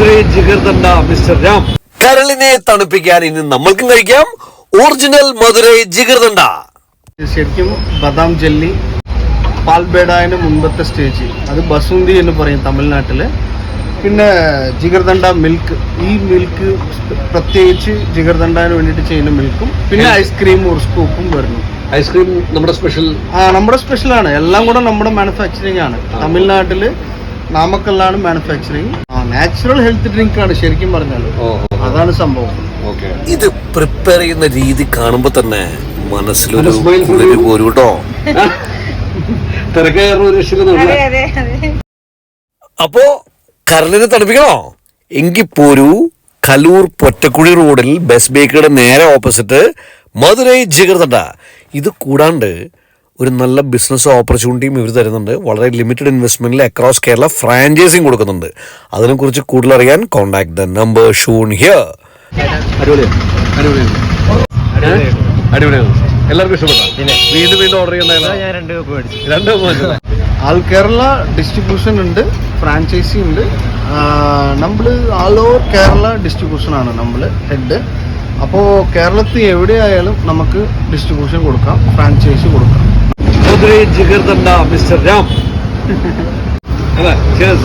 Madurai jigarthanda mister Ram. കരളിനെ തണുപ്പിക്കാൻ ഇനി നമ്മൾക്കും കഴിക്കാം ഒറിജിനൽ മധുരൈ ജിഗർദണ്ഡ ശരിക്കും ബദാം ജെല്ലി പാൽബേഡായതിന് മുൻപത്തെ സ്റ്റേജ്. അത് ബസുന്തി എന്ന് പറയും തമിഴ്നാട്ടിൽ പിന്നെ ജിഗർദണ്ഡ മിൽക്ക് ഈ മിൽക്ക് പ്രത്യേകിച്ച് ജിഗർദണ്ഡാന് വേണ്ടിയിട്ട് ചെയ്യുന്ന മിൽക്കും പിന്നെ ഐസ്ക്രീം ഒരു സ്കൂപ്പും വരുന്നു. ഐസ്ക്രീം നമ്മുടെ സ്പെഷ്യൽ ആ നമ്മുടെ സ്പെഷ്യലാണ് എല്ലാം കൂടെ നമ്മുടെ മാനുഫാക്ചറിങ് ആണ്. തമിഴ്നാട്ടിൽ നാമക്കല്ലാണ് മാനുഫാക്ചറിങ് നാച്ചുറൽ ഹെൽത്ത് ഡ്രിങ്ക് ആണ് ശരിക്കും പറഞ്ഞാൽ അതാണ് സംഭവം. ഇത് പ്രിപ്പയർ ചെയ്യുന്ന രീതി കാണുമ്പോ തന്നെ മനസ്സിലൊരു പോരും കേട്ടോ അപ്പോ കരളിനെ തണുപ്പിക്കണോ? എങ്കിൽ പോരൂ. കലൂർ പൊറ്റക്കുഴി റോഡിൽ ബസ് ബേക്കറിയുടെ നേരെ ഓപ്പോസിറ്റ് മധുരൈ ജിഗർതണ്ട ഇത് കൂടാണ്ട് ഒരു നല്ല ബിസിനസ് ഓപ്പർച്യൂണിറ്റിയും ഇവർ തരുന്നുണ്ട്. വളരെ ലിമിറ്റഡ് ഇൻവെസ്റ്റ്മെന്റിൽ അക്രോസ് കേരള ഫ്രാഞ്ചൈസിങ് കൊടുക്കുന്നുണ്ട്. അതിനെക്കുറിച്ച് കൂടുതൽ അറിയാൻ contact the number shown here എല്ലാവർക്കും ഇഷ്ടപ്പെട്ടോ? വീണ്ടും വീണ്ടും ഓർഡർ ചെയ്യുന്ന ഞാൻ രണ്ട് കപ്പ് മേടിച്ചു. രണ്ടു ആൾ കേരള ഡിസ്ട്രിബ്യൂഷൻ ഉണ്ട് ഫ്രാഞ്ചൈസി ഉണ്ട്. നമ്മൾ ആൾ ഓവർ കേരള ഡിസ്ട്രിബ്യൂഷൻ ആണ് നമ്മൾ ഹെഡ് അപ്പോൾ കേരളത്തിൽ എവിടെയായാലും നമുക്ക് ഡിസ്ട്രിബ്യൂഷൻ കൊടുക്കാം ഫ്രാഞ്ചൈസി കൊടുക്കാം. മധുരൈ ജിഗർദണ്ഡ മിസ്റ്റർ രാം അല്ല cheers.